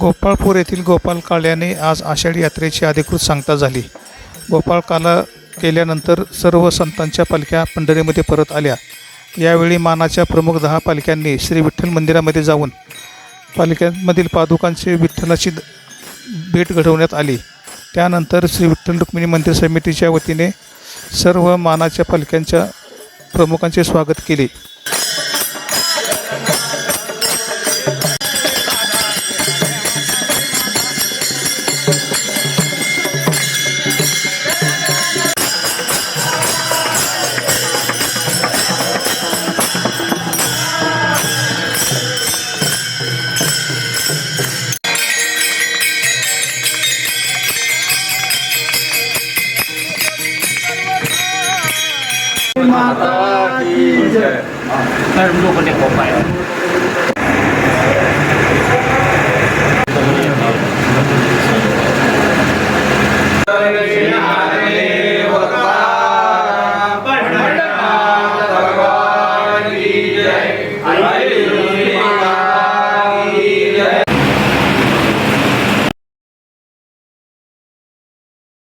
गोपाळपूर येथील गोपाल काळ्याने आज आषाढी यात्रेची अधिकृत सांगता झाली. गोपाळ काला केल्यानंतर सर्व संतांच्या पालख्या पंढरीमध्ये परत आल्या. यावेळी मानाच्या प्रमुख दहा पालख्यांनी श्री विठ्ठल मंदिरामध्ये जाऊन पालख्यांमधील पादुकांची विठ्ठलाची भेट घडवण्यात आली. त्यानंतर श्री विठ्ठल रुक्मिणी मंदिर समितीच्या वतीने सर्व मानाच्या पालख्यांच्या प्रमुखांचे स्वागत केले. ไม่รู้ตัวค